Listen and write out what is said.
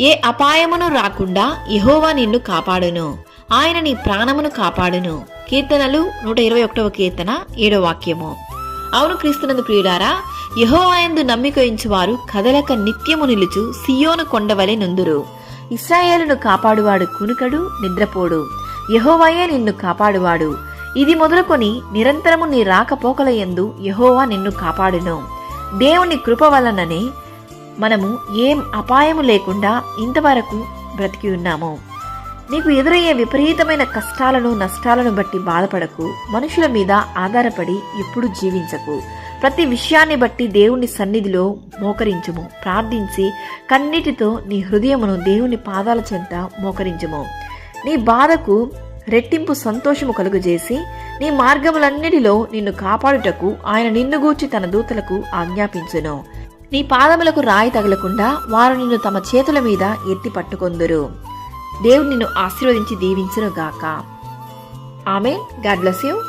ఏ అపాయమును రాకుండా యహోవా నిన్ను కాపాడును. ఆయన నీ ప్రాణమును కాపాడును. కీర్తనలు నూట ఇరవై ఒకటవ కీర్తన ఏడో వాక్యము. అవును క్రీస్తునందు ప్రియుడారా యహోవాయందు నమ్మిక వారు కదలక నిత్యము నిలుచు సియోను కొండవలె నుందురు. ఇస్రాయేలును కాపాడువాడు కునుకడు నిద్రపోడు. యహోవాయే నిన్ను కాపాడువాడు. ఇది మొదలుకొని నిరంతరము నీ రాకపోకల యందు యహోవా నిన్ను కాపాడును. దేవుని కృప వలననే మనము ఏం అపాయము లేకుండా ఇంతవరకు బ్రతికి ఉన్నాము. నీకు ఎదురయ్యే విపరీతమైన కష్టాలను నష్టాలను బట్టి బాధపడకు. మనుషుల మీద ఆధారపడి ఎప్పుడు జీవించకు. ప్రతి విషయాన్ని బట్టి దేవుని సన్నిధిలో మోకరించుము. ప్రార్థించి కన్నిటితో నీ హృదయమును దేవుని పాదాల చెంత మోకరించుము. నీ బాధకు రెట్టింపు సంతోషము కలుగజేసి నీ మార్గములన్నిటిలో నిన్ను కాపాడుటకు ఆయన నిన్ను గూర్చి తన దూతలకు ఆజ్ఞాపించును. నీ పాదములకు రాయి తగలకుండా వారు నిన్ను తమ చేతుల మీద ఎత్తి పట్టుకొందురు. దేవుడు నిన్ను ఆశీర్వదించి దీవించునుగాక. ఆమె గాడ్ బ్లెస్ యూ.